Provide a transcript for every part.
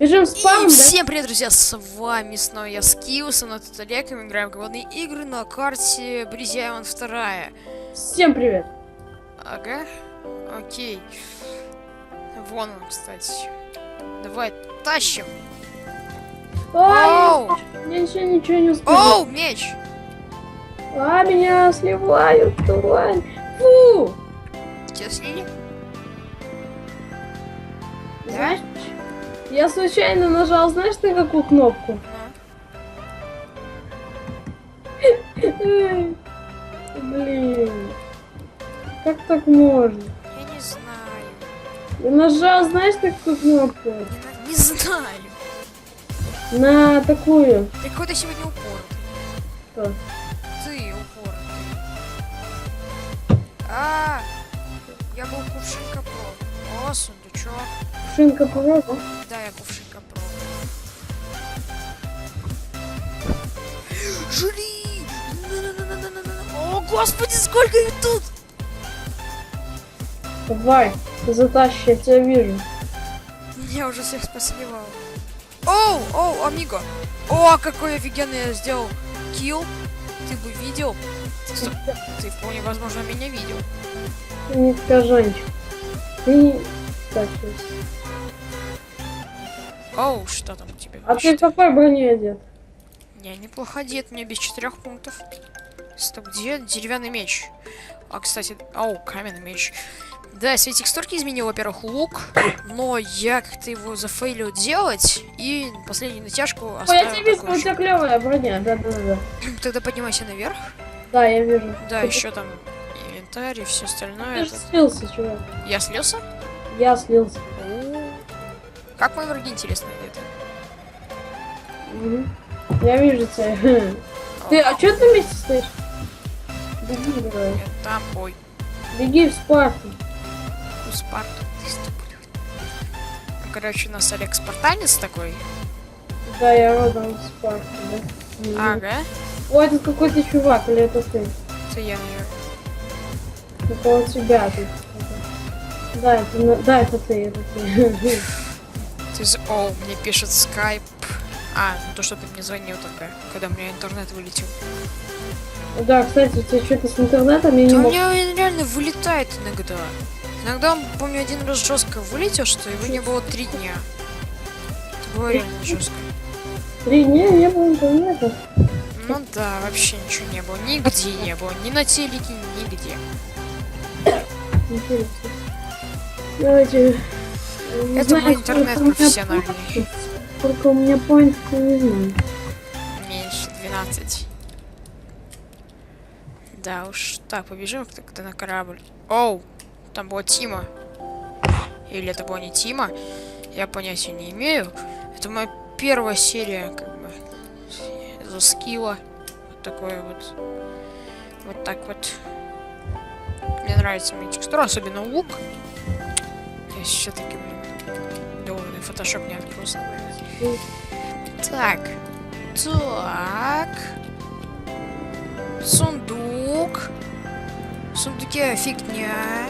Бежим спам, И да? всем привет, друзья, с вами снова я Скилс, и на тут Олег, и мы играем в голодные игры на карте Бризяеван 2. Всем привет. Ага, окей. Вон он, кстати. Давай, тащим. Ай, Оу, я еще ничего не успел. оу, меч. А, меня сливают, тварь. Фу. Тебя слили? Знаешь, я случайно нажал, знаешь, на какую кнопку? Эй, Блин. Как так можно? Я не знаю. Я нажал, знаешь, на какую кнопку? Не, на- не знаю. На такую. Ты какой-то сегодня упоротый. Что? Ты упоротый. А, я был кувшинка про. О, сундучок. Шинка пора, да? Я кувшинка про. Жри! О, господи, сколько их тут! Давай, ты затащишь, я тебя вижу. Я уже всех посливал. Оу, оу, амиго. О, какой офигенный я сделал килл. Ты бы видел? Ты вполне возможно меня видел. Не скажанчик. Ты сейчас. Оу, что там у тебя? А ты в какой броне одет? Не, неплохо одет, мне без четырех пунктов. Стоп, где деревянный меч? А, кстати, ау, каменный меч. Да, себе текстурки изменил, во-первых, лук, но я как-то его зафейлил делать, и последнюю натяжку Ой, я оставил тебя вижу, у тебя клевая броня, да, да, да. Тогда поднимайся наверх. Да, я вижу. Да, еще там инвентарь и все Ты остальное. же Это- слился, чувак. Я слился? Я слился. О, Как мои враги, интересно, где-то? Мгм. Я вижу тебя. Ты, а что ты на месте стоишь? Беги, давай. Там, ой, Беги в Спарту. у Спарту. Ты Короче, у нас Олег Спартанец такой. Да, я родом из Спарты, да? Ага. Ой, это какой-то чувак, или это ты? Это я, наверное. Около тебя тут. Да, это, да, это ты, это ты. Ты з- О, мне пишет скайп. А, ну то, что ты мне звонил только, когда у меня интернет вылетел. Да, кстати, у тебя что-то с интернетом, я не Да у мог... меня он реально вылетает иногда. Иногда он, помню, один раз жестко вылетел, что его не было три дня. Это было реально жестко. Три дня не было интернета. Ну да, вообще ничего не было. Нигде не было. Ни на телеке, нигде. Давайте... Это знаю, мой интернет профессиональный. Сколько у меня поинтов, я не знаю. Меньше 12. Да уж. Так, побежим тогда на корабль. Оу, там была Тима. Или это была не Тима. Я понятия не имею. Это моя первая серия, как бы, за скилла. Вот такое вот. Вот так вот. Мне нравится моя текстура, особенно лук. Я все-таки, долбанный фотошоп не открылся. Так. Так. Сундук. В сундуке фигня.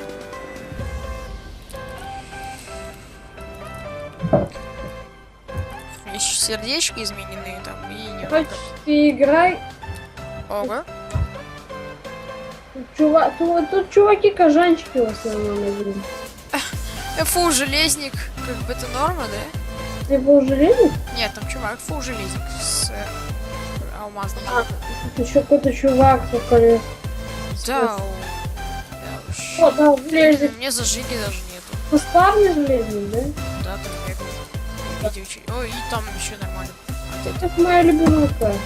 Еще сердечки измененные там и не ты играй. Ого. Тут, чува... тут, тут чуваки кожанчики в основном игры. Фу, железник. Как бы это норма, да? Ты был железник? Нет, там чувак, фу, железник с э, алмазным. А, тут еще какой-то чувак такой. Да, да. О, да, железник. Мне зажиги даже нету. Поставный железник, да? Да, там бегал. Я видел чуть- Ой, и там еще нормально. Это моя любимая карта.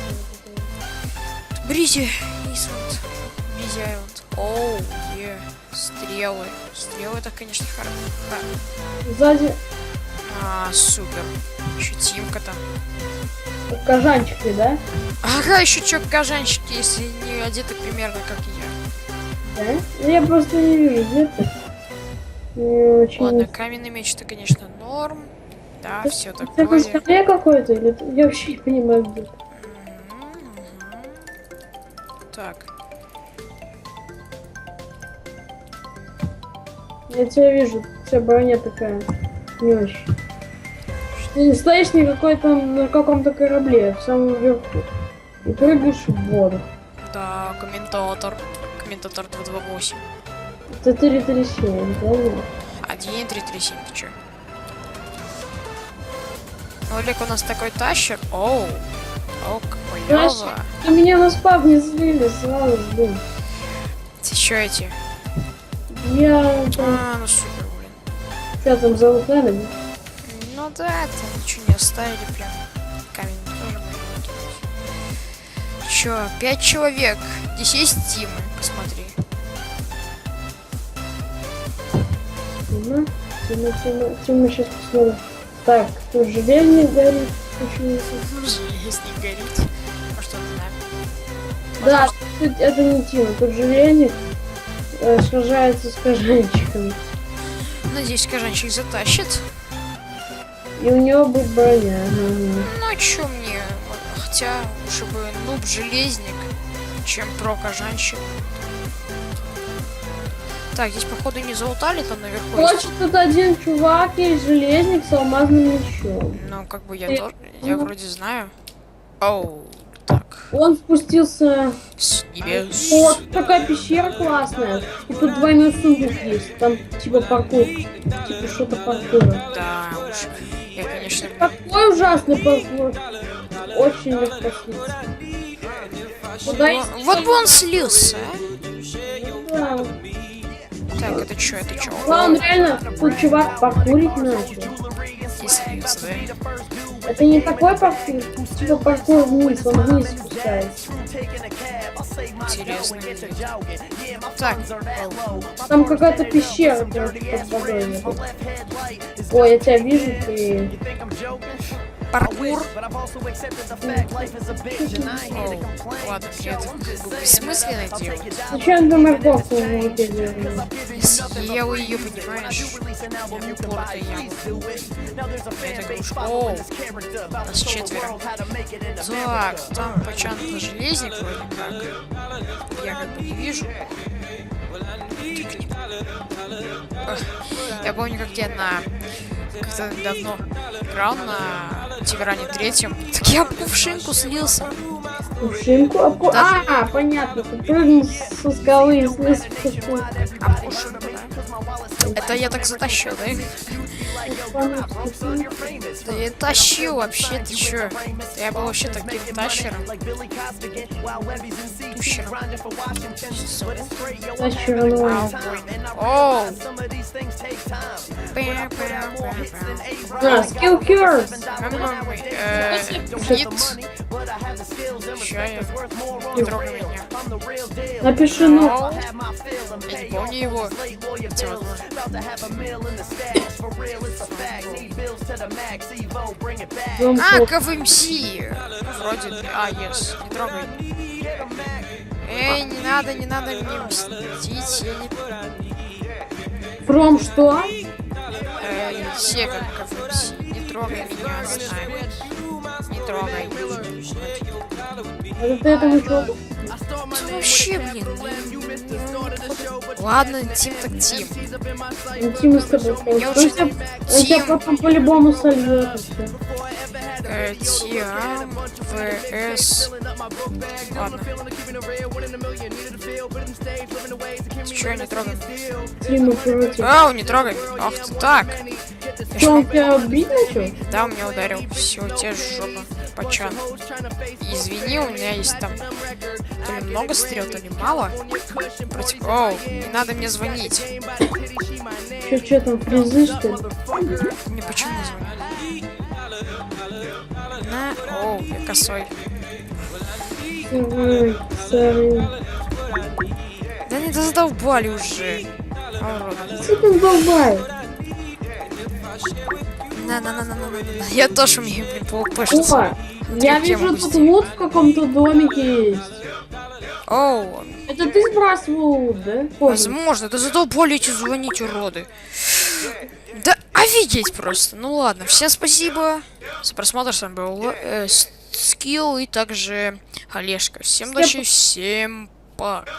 Бризи Оу, е. Стрелы. Стрелы это, конечно, хорошо. Сзади А, супер. Еще Тимка там. кожанчики, да? Ага, еще чё, кожанчики, если не одеты примерно как я. Да? Ну, Я просто не вижу, где ты. Не очень... Ладно, каменный меч это, конечно, норм. Да, все Ты на такое. скале какой-то? Или Я вообще не понимаю, где ты. Мгм, мгм. Так. Я тебя вижу, у тебя броня такая не очень. Ты не стоишь никакой там на каком-то корабле, в самом верху. И прыгаешь в воду. Да, комментатор. Комментатор 228. Это 337, правильно? 1, 3, 3, 7, ты чё? Олег у нас такой тащер. Оу. Оу, какой лёва. И меня на спав не слили сразу, блин. Ты чё эти? Я там, А, ну супер, блин. что там зовут Эннами? Ну да, это ничего не оставили прям. Камень тоже выкинуть. Чё, пять человек. Здесь есть Тимы, посмотри. Тима, Тима, Тима, Тима, сейчас посмотрим. Так, тут железный горит. Здесь не горит. Может, он да? Да, тут это не Тима, тут железник э, сражается с кожанчиками. Надеюсь, Кажанчик затащит. И у него будет броня. Ага. Ну а чё мне? Хотя, лучше бы нуб-железник, чем про-кажанщик. Так, здесь, походу, не залутали там наверху. есть- Короче, тут один чувак есть железник с алмазным мечом. Ну, как бы я Ты- тоже... Я вроде знаю. Оу. Он спустился... Вот такая пещера классная. И тут двойной сундук есть. Там типа паркур. Типа что-то паркура. Да уж. Я, конечно... Какой ужасный паркур. Очень легко слиться. Куда Ну, вот бы он слился, а? Да. Так, это что, это что? Ладно, реально, тут чувак паркурить начал. И слился, да? Это не такой паркур, типа паркур вниз, он вниз спускается. Интересно. Так, Там какая-то пещера под водой. Ой, я тебя вижу, ты... паркур. Ладно, мне это. Зачем ты морковку? Съел ее, понимаешь? Я. Я. Оу, нас четверо. Так, там почан железник вроде как. Я как бы не вижу. Я помню, как я на... Как-то давно играл на Тигране третьем. Так я об кувшинку слился. Кувшинку? А, ку- Да. а, понятно, ты прыгнул со скалы и слез в кувшинку. Об кувшинку, да? Это я так затащил, да? Да я тащил вообще, ты чё? Да Я был вообще таким тащером. Тущером. Тащи рано. Оу. Пя-пя-пя-пя. А, скилл кюрс. Хит. Ща я. Не трогай меня. Напиши ну. Помню его. А. КВМС. Вроде... А, yes. Не трогай. Эй, не надо, не надо мне мстить. Я не... From что? Эй, Сега КВМС. Не трогай меня, знаю. Трогай. Это ты этому чуваку? Ты вообще, блин. Ладно, Тим так Тим. Интимно с тобой. Я уже тебя, он тебя Тим. потом по-любому сольет. Э, Тиам, ВС. Ладно. Ты чё, не трогай? Тима против. Ау, не трогай. Ах ты так. Я Что, он тебя бить начал? Да, он меня ударил. Все, тебе жопа. Почан. Извини, у меня есть там то ли много стрел, то ли мало. Против... Оу, не надо мне звонить. Че, че там, фризы, что ли? Мне почему не звонили? На... Оу, я косой. Ой, сори. Да не задолбали уже. Что ты долбай? На, на, на, на, на, на. Я тоже умею, блин, паукпешиться. Опа, я вижу тут лут в каком-то домике есть. Оу, Это ты сбрасывал лут, да? Возможно, да задолбали эти звонить, уроды. Да офигеть просто. Ну ладно, всем спасибо за просмотр. С вами был э, Скилл и также Олежка. Всем удачи, всем пока.